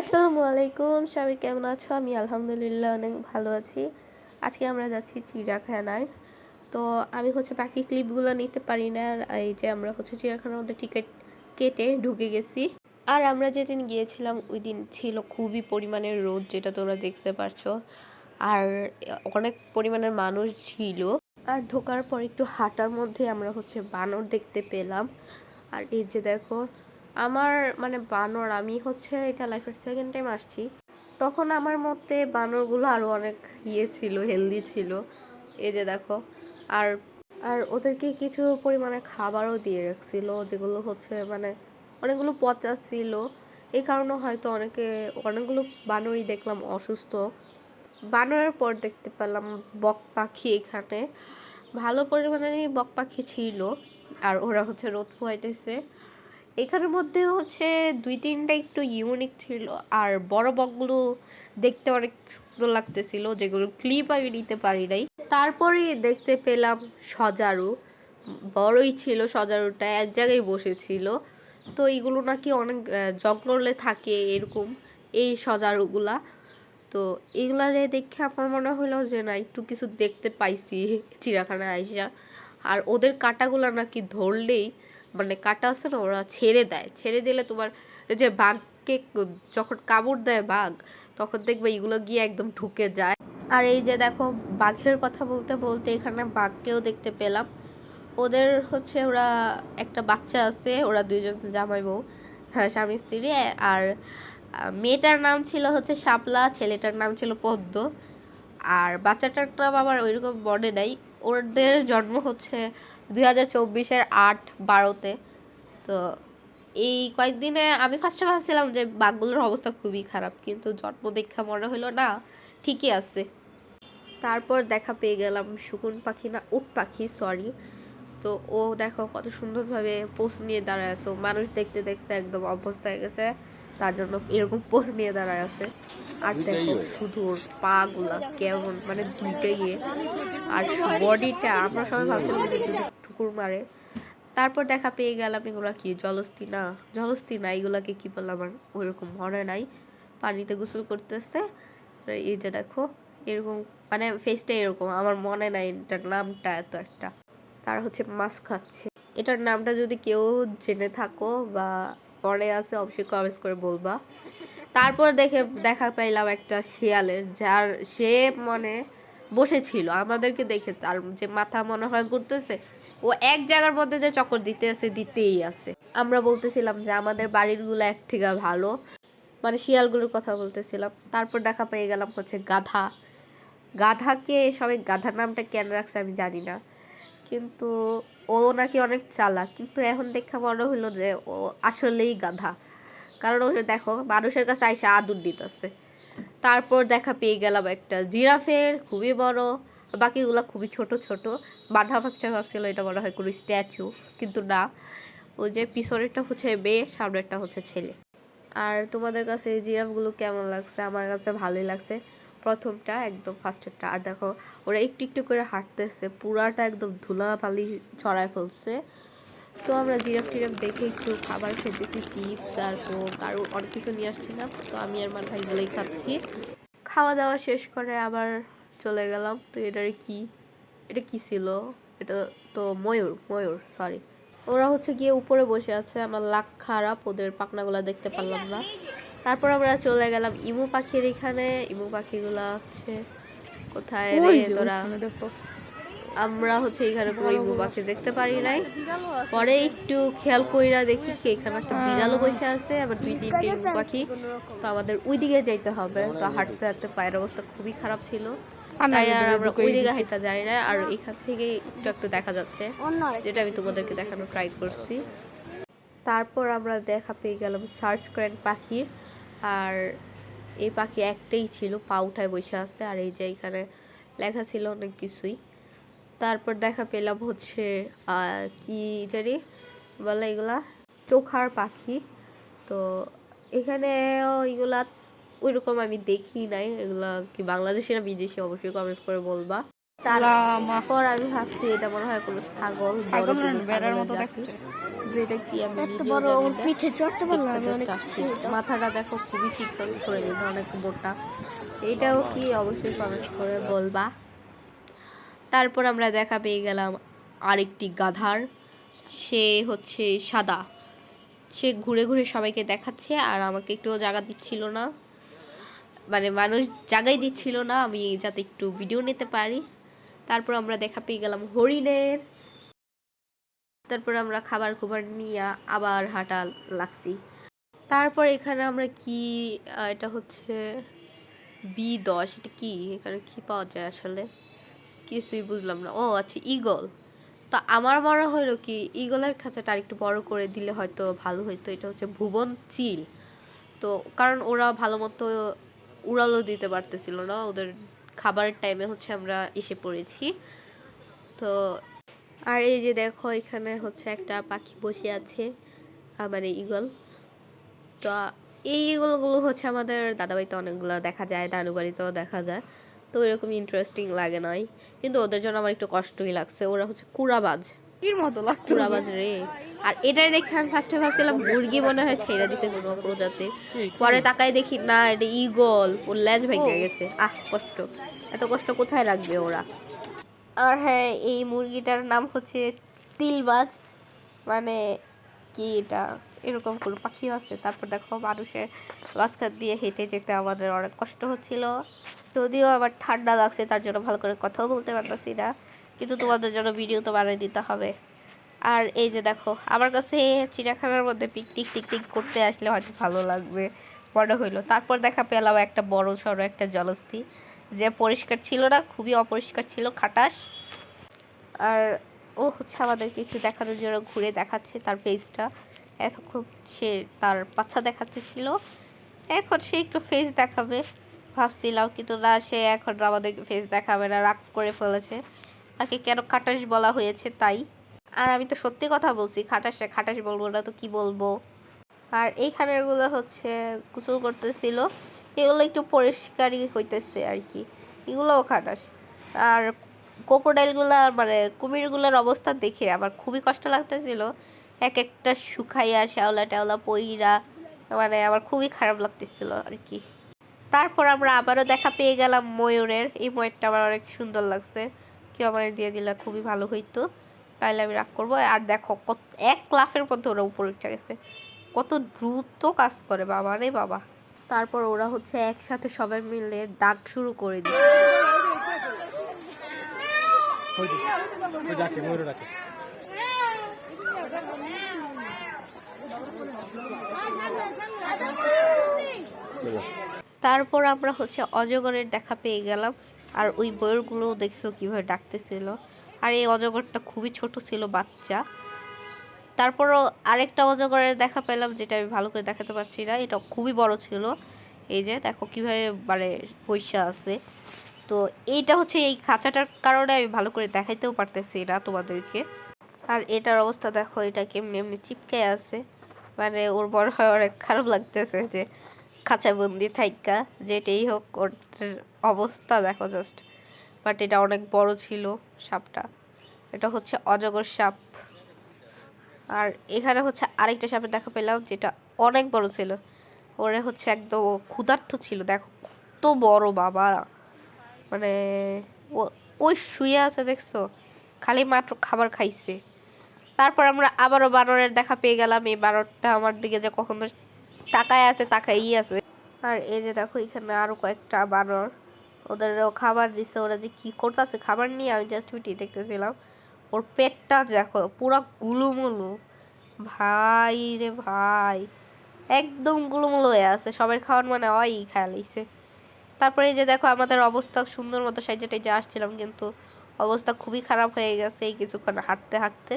আসসালামু আলাইকুম, সবাই কেমন আছো? আমি আলহামদুলিল্লাহ অনেক ভালো আছি। আজকে আমরা যাচ্ছি চিড়িয়াখানায়। তো আমি হচ্ছে বাকি ক্লিপগুলো নিতে পারি না, আর এই যে আমরা হচ্ছে চিড়িয়াখানার মধ্যে টিকিট কেটে ঢুকে গেছি। আর আমরা যেদিন গিয়েছিলাম, ওই দিন ছিল খুবই পরিমাণের রোদ, যেটা তোমরা দেখতে পারছ। আর অনেক পরিমাণের মানুষ ছিল। আর ঢোকার পর একটু হাঁটার মধ্যে আমরা হচ্ছে বানর দেখতে পেলাম। আর এই যে দেখো আমার মানে বানর, আমি হচ্ছে এটা লাইফের সেকেন্ড টাইম আসছি। তখন আমার মতে বানরগুলো আরও অনেক ইয়ে ছিল হেলদি ছিল। এই যে দেখো, আর আর ওদেরকে কিছু পরিমাণে খাবারও দিয়ে রাখছিল, যেগুলো হচ্ছে মানে অনেকগুলো পচা ছিল। এই কারণে হয়তো অনেকে, অনেকগুলো বানরই দেখলাম অসুস্থ। বানরের পর দেখতে পেলাম বক পাখি এখানে। ভালো পরিমাণেরই বক পাখি ছিল, আর ওরা হচ্ছে রোদ পোহাইতেছে। এখানের মধ্যে হচ্ছে দুই তিনটা একটু ইউনিক ছিল। আর বড় বকগুলো দেখতে অনেক সুন্দর লাগতেছিল, যেগুলো ক্লিপ আমি নিতে পারি নাই। তারপরে দেখতে পেলাম সজারু। বড়ই ছিল সজারুটা, এক জায়গায় বসেছিল। তো এইগুলো নাকি অনেক জঙ্গলে থাকে এরকম এই সজারুগুলা। তো এগুলারে দেখে আমার মনে হলো যে, না, একটু কিছু দেখতে পাইছি চিড়িয়াখানায় আইসা। আর ওদের কাটাগুলো নাকি ধরলেই মানে কাটা আছে না ওরা ছেড়ে দেয়। ছেড়ে দিলে তোমার যে বাঘকে যখন কামড় দেয় বাঘ, তখন দেখবে এগুলো গিয়ে একদম ঢুকে যায়। আর এই যে দেখো, বাঘের কথা বলতে বলতে এখানে বাঘকেও দেখতে পেলাম। ওদের হচ্ছে ওরা একটা বাচ্চা আছে, ওরা দুইজন জামাই বউ হ্যাঁ স্বামী স্ত্রী আর মেয়েটার নাম ছিল হচ্ছে শাপলা, ছেলেটার নাম ছিল পদ্ম। আর বাচ্চাটার নাম ওইরকম মনে নাই। ওদের জন্ম হচ্ছে দুই হাজার চব্বিশের আট বারোতে। তো এই কয়েকদিনে আমি ফার্স্টে ভাবছিলাম যে বাঘগুলোর অবস্থা খুবই খারাপ কিন্তু জন্ম দেখা মনে হলো না ঠিকই আছে। তারপর দেখা পেয়ে গেলাম শকুন পাখি না উট পাখি সরি তো ও দেখো কত সুন্দরভাবে পোস্ট নিয়ে দাঁড়ায় আছে। মানুষ দেখতে দেখতে একদম অভ্যস্ত হয়ে গেছে তার জন্য এরকম পোস্ট নিয়ে দাঁড়ায় আছে। আর দেখো শুধু ওর পা গুলা কেমন মানে দুইটাই ইয়ে। আর বডিটা আমরা সবাই ভাবছিলাম যে ঠুকুর মারে। তারপর দেখা পেয়ে গেলাম এগুলা কি, জলস্থি না জলস্থি না, এগুলাকে কি বললাম আমার ওইরকম মনে নাই, পানিতে গোসল করতেছে। এই যে দেখো, এরকম মানে ফেসটা এরকম, আমার মনে নাই এটার নামটা এত একটা। তার হচ্ছে মাছ খাচ্ছে। এটার নামটা যদি কেউ জেনে থাকো বা পরে আছে, অবশ্যই কমেন্টস করে বলবা। তারপর দেখে, দেখা পাইলাম একটা শিয়ালের, যার, সে মানে বসেছিল, আমাদেরকে দেখে তার যে মাথা মনে হয় ঘুরতেছে ও এক জায়গার মধ্যে যে চক্কর দিতে আছে, দিতেই আছে। আমরা বলতেছিলাম যে আমাদের বাড়িরগুলো এক থেকে ভালো। মানে শিয়ালগুলোর কথা বলতেছিলাম। তারপর দেখা পেয়ে গেলাম হচ্ছে গাধা। গাধাকে সবাই গাধার নামটা কেন রাখছে আমি জানি না। কিন্তু ও নাকি অনেক চালাক। কিন্তু এখন দেখা মনে হলো যে ও আসলেই গাধা। কারণ ও দেখো, মানুষের কাছে আইসা আদর দিতেছে। তারপর দেখা পেয়ে গেলাম একটা জিরাফের, খুবই বড়। বাকিগুলো খুবই ছোট ছোট। বাধা ফার্স্টে ভাবছিল, এটা মনে হয় কোনো স্ট্যাচু কিন্তু না। ওই যে পিছনেরটা হচ্ছে মেয়ে, সামনেরটা হচ্ছে ছেলে। আর তোমাদের কাছে এই জিরাফগুলো কেমন লাগছে? আমার কাছে ভালোই লাগছে। প্রথমটা একদম, ফার্স্টেরটা। আর দেখো, ওরা একটু একটু করে হাঁটতেছে, পুরাটা একদম ধুলাবালি ছড়ায় ফেলছে। তো আমরা জিরাফ টিরাফ দেখে একটু খাবার খেতেছি, চিপস আর কোক, আর অনেক কিছু নিয়ে আসছিলাম তো আমি আর আমার ভাই গুলোই খাচ্ছি। খাওয়া দাওয়া শেষ করে আবার চলে গেলাম। তো এটার কি এটা কি ছিল? এটা তো ময়ূর ময়ূর সরি ওরা হচ্ছে গিয়ে উপরে বসে আছে আমার লাক খারাপ ওদের পাখনাগুলা দেখতে পারলাম না। তারপর আমরা চলে গেলাম ইমু পাখির এখানে। ইমু পাখিগুলা হচ্ছে কোথায় রে তোরা? আমরা হচ্ছে এখানে কোনো ইমু পাখি দেখতে পারি নাই। পরে একটু খেয়াল কইরা দেখি কি এখানে একটা বিড়ালও বসে আছে আবার দুই তিনটে ইমু পাখি। তো আমাদের ওই দিকে যাইতে হবে। তো হাঁটতে হাঁটতে পায়ের অবস্থা খুবই খারাপ ছিল। তাই আর আমরা ওই দিকে হাঁটা যাই না আর এখান থেকে একটু একটু দেখা যাচ্ছে। যেটা আমি তোমাদেরকে দেখানোর ট্রাই করছি। তারপর আমরা দেখা পেয়ে গেলাম সার্চ করেন পাখির। আর এই পাখি একটাই ছিল পা উঠায় বসে আছে আর এই যে এখানে লেখা ছিল অনেক কিছুই। তারপর দেখা পেলাম হচ্ছে কি জানি বলে এগুলা? চোখার পাখি। তো এখানে এগুলা ওইরকম আমি দেখি নাই। এগুলা কি বাংলাদেশি না বিদেশি? অবশ্যই কমেন্টস করে বলবা। তারপর আমি ভাবছি এটা মনে হয় কোনো ছাগল। যেটা কি আমি। পিঠে চড়তে পারলাম। মাথাটা দেখো খুবই চিকন শরীর অনেক মোটা। এটাও কি? অবশ্যই কমেন্ট করে বলবা। তারপর আমরা দেখা পেয়ে গেলাম আরেকটি গাধার। সে হচ্ছে সাদা। সে ঘুরে ঘুরে সবাইকে দেখাচ্ছে আর আমাকে একটুও জায়গা দিচ্ছিল না। মানে মানুষ জায়গাই দিচ্ছিল না, আমি যাতে একটু ভিডিও নিতে পারি। তারপর আমরা দেখা পেয়ে গেলাম হরিণের তারপর আমরা খাবার খুবার নিয়ে আবার হাঁটা লাগছি। তারপর এখানে আমরা কি এটা হচ্ছে বি দশ, এটা কি? এখানে কি পাওয়া যায় আসলে? কিছুই বুঝলাম না। ও আচ্ছা ইগল তো আমার মনে হলো কি ইগলের খাঁচাটা আরেকটু বড় করে দিলে হয়তো ভালো হতো এটা হচ্ছে ভুবন চিল। তো কারণ ওরা ভালো মতো উড়ালও দিতে পারতেছিল না। ওদের খাবারের টাইমে হচ্ছে আমরা এসে পড়েছি। তো আর এই যে দেখো, এখানে হচ্ছে একটা পাখি বসে আছে মানে ইগল তো এই ইগলগুলো হচ্ছে আমাদের দাদাবাড়িতে অনেকগুলো দেখা যায় দানু বাড়িতেও দেখা যায়। তো এরকম ইন্টারেস্টিং লাগে নয় কিন্তু ওদের জন্য আমার একটু কষ্টই লাগছে। ওরা হচ্ছে কুড়াবাজ। এর মতো লাগতো। রে। আর এটাই দেখে আমি ফার্স্টে ভাবছিলাম মুরগি মনে হয় ছেড়ে দিছে কোনো প্রজাতির পরে তাকাই দেখি না এটা ইগল ওর লেজ ভেঙে গেছে। আহ কষ্ট। এত কষ্ট কোথায় রাখবে ওরা? আর হ্যাঁ এই মুরগিটার নাম হচ্ছে তিলবাজ। মানে কি এটা? এরকম কোনো পাখিও আছে। তারপর দেখো মানুষের রাস্তা দিয়ে হেঁটে যেতে আমাদের অনেক কষ্ট হচ্ছিল। যদিও আবার ঠান্ডা লাগছে তার জন্য ভালো করে কথাও বলতে পারতেছি না। কিন্তু তোমাদের জন্য ভিডিও তো বানিয়ে দিতে হবে। আর এই যে দেখো, আমার কাছে চিড়িয়াখানার মধ্যে পিকনিক টিকনিক করতে আসলে হয়তো ভালো লাগবে, মনে হইল। তারপর দেখা পেলাম একটা বড় সড়ো একটা জলস্থি, যে পরিষ্কার ছিল না, খুবই অপরিষ্কার ছিল, খাটাস। আর ও হচ্ছে আমাদেরকে একটু দেখানোর জন্য ঘুরে দেখাচ্ছে তার ফেসটা এতক্ষণ সে তার বাচ্চা দেখাতে ছিল। এখন সে একটু ফেস দেখাবে। ভাবছিলাম কিন্তু না, সে এখন আমাদেরকে ফেস দেখাবে না, রাগ করে ফেলেছে। তাকে কেন খাটাস বলা হয়েছে তাই? আর আমি তো সত্যি কথা বলছি খাটাসে খাটাস বলব না তো কি বলব? আর এইখানেরগুলো হচ্ছে গোসল করতেছিল, এগুলো একটু পরিষ্কারই হইতেছে আর কি এগুলোও খাটাস আর কোকোডাইলগুলা মানে কুমিরগুলোর অবস্থা দেখে আমার খুবই কষ্ট লাগতেছিল। এক একটা শুকাইয়া, শ্যাওলা ট্যাওলা পইরা মানে আমার খুবই খারাপ লাগতেছিল আর কি তারপর আমরা আবারও দেখা পেয়ে গেলাম ময়ূরের। এই ময়ূরটা আমার অনেক সুন্দর লাগছে। কেউ আমার দিয়ে দিলে খুবই ভালো হইতো। তাহলে আমি রাগ করব। আর দেখো, কত, এক লাফের মধ্যে ওরা উপরে উঠে গেছে। কত দ্রুত কাজ করে, বাবা রে বাবা। তারপর ওরা হচ্ছে একসাথে সবাই মিলে ডাক শুরু করে দিল। তারপর আমরা হচ্ছে অজগরের দেখা পেয়ে গেলাম। আর ওই বইয়েরগুলো দেখছ কীভাবে ডাকতেছিল? আর এই অজগরটা খুবই ছোট ছিল বাচ্চা। তারপরও আরেকটা অজগরের দেখা পেলাম যেটা আমি ভালো করে দেখাতে পারছি না। এটা খুবই বড় ছিল। এই যে দেখো কীভাবে মানে পয়সা আছে। তো এইটা হচ্ছে এই খাঁচাটার কারণে আমি ভালো করে দেখাইতেও পারতেছি না তোমাদেরকে। আর এটার অবস্থা দেখো, এটা কেমনি এমনি চিপকে আছে। মানে ওর বড় হয় অনেক খারাপ লাগতেছে যে খাঁচা বন্দি থাইকা, যেটাই হোক ওর অবস্থা দেখো জাস্ট বাট এটা অনেক বড় ছিল সাপটা। এটা হচ্ছে অজগর সাপ। আর এখানে হচ্ছে আরেকটা সাপের দেখা পেলাম, যেটা অনেক বড় ছিল। ওরে হচ্ছে একদম ক্ষুধার্ত ছিল, দেখো কত বড় বাবা মানে ওই শুয়ে আছে দেখছ? খালি মাত্র খাবার খাইছে। তারপর আমরা আবারও বানরের দেখা পেয়ে গেলাম, এই বানরটা আমার দিকে যে কখনো তাকায় আছে তাকাই আছে। আর এই যে দেখো এখানে আরও কয়েকটা বানর ওদেরও খাবার দিছে ওরা যে কি করতেছে খাবার নিয়ে আমি জাস্ট ভিডিও দেখতেছিলাম। ওর পেটটা দেখো পুরো গুলুমুলু। ভাই রে ভাই একদম গুলুমুলু হয়ে আছে সবার খাওয়ার মানে ওই খেয়ালিছে তারপরে এই যে দেখো আমাদের অবস্থা সুন্দর মতো সাইজে যে আসছিলাম কিন্তু অবস্থা খুবই খারাপ হয়ে গেছে এই কিছুক্ষণ হাঁটতে হাঁটতে।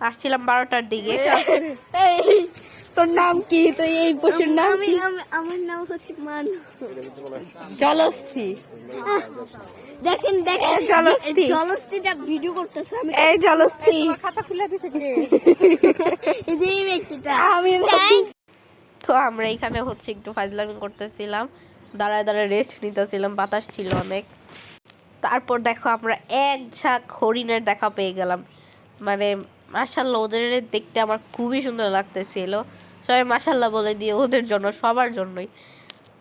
আসছিলাম বারোটার দিকে। তোর নাম কি? তো এই পশুর নাম কি? আমার নাম হচ্ছে মান। জলস্থি। দেখেন দেখেন জলস্থি। জলস্থিটা ভিডিও করতেছে। আমি এই জলস্থি। খাতা খুলে দিছে কে? এই যে এই ব্যক্তিটা। আমি তো আমরা এখানে হচ্ছে একটু ফাজলামি করতেছিলাম। দাঁড়ায় দাঁড়ায় রেস্ট নিতেছিলাম বাতাস ছিল অনেক। তারপর দেখো আমরা এক ঝাঁক হরিণের দেখা পেয়ে গেলাম। মানে মার্শাল্লাহ ওদের দেখতে আমার খুবই সুন্দর লাগতেছিল। সবাই মার্শাল্লাহ বলে দিয়ে ওদের জন্য, সবার জন্যই।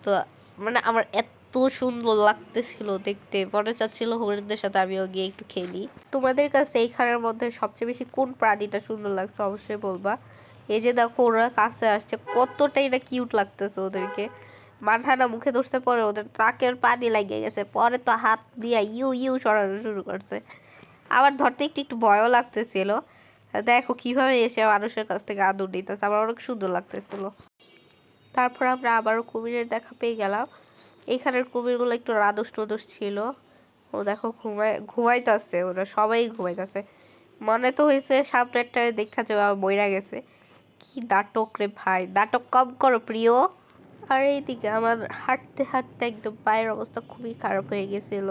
তো মানে আমার এত সুন্দর লাগতেছিল দেখতে। মনে চাচ্ছিল হরিণদের সাথে আমিও গিয়ে একটু খেলি তোমাদের কাছে এইখানের মধ্যে সবচেয়ে বেশি কোন প্রাণীটা সুন্দর লাগছে অবশ্যই বলবা। এই যে দেখো, ওরা কাছে আসছে, কতটাই না কিউট লাগতেছে ওদেরকে। মাঠানা মুখে ধরছে, পরে ওদের ট্রাকের পানি লাগিয়ে গেছে, পরে তো হাত দিয়ে ইউ ইউ সরানো শুরু করছে। আবার ধরতে একটু একটু ভয়ও লাগতেছিল। দেখো কীভাবে এসে মানুষের কাছ থেকে আদর নিতেছে, আমার অনেক সুন্দর লাগতেছিল। তারপর আমরা আবারও কুমিরের দেখা পেয়ে গেলাম। এখানের কুমিরগুলো একটু রাদুস টুদুস ছিল। ও দেখো ঘুমায়, ঘুমাইতেছে, ওরা সবাই ঘুমাইতেছে। মনে তো হয়েছে সামনেরটা দেখা যাবে আমার বইরা গেছে। কি নাটক রে ভাই, নাটক কম করো প্রিয়। আর এইদিকে আমার হাঁটতে হাঁটতে একদম পায়ের অবস্থা খুবই খারাপ হয়ে গেছিল।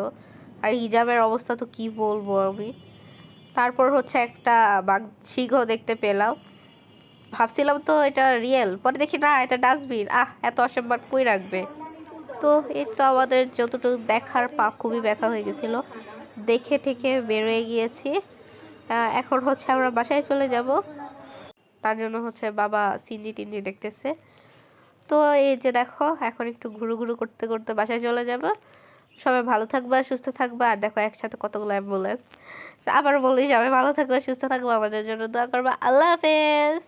আর হিজাবের অবস্থা তো কি বলব আমি? তারপর হচ্ছে একটা বাঘ সিংহ দেখতে পেলাম। ভাবছিলাম তো এটা রিয়েল পরে দেখি না, এটা ডাস্টবিন আহ, এত অসম্মান কই রাখবে? তো এই তো আমাদের যতটুকু দেখার পা খুবই ব্যথা হয়ে গেছিল। দেখে ঠেকে বেরোয় গিয়েছি। এখন হচ্ছে আমরা বাসায় চলে যাব। তার জন্য হচ্ছে বাবা সিনজি টিনজি দেখতেছে। তো এই যে দেখো, এখন একটু ঘুরু ঘুরু করতে করতে বাসায় চলে যাব। সবাই ভালো থাকবা, সুস্থ থাকবা। আর দেখো, একসাথে কতগুলো অ্যাম্বুলেন্স আবার বলি, সবাই ভালো থাকবা, সুস্থ থাকবা। আমাদের জন্য দোয়া করবা। আল্লাহ হাফেজ।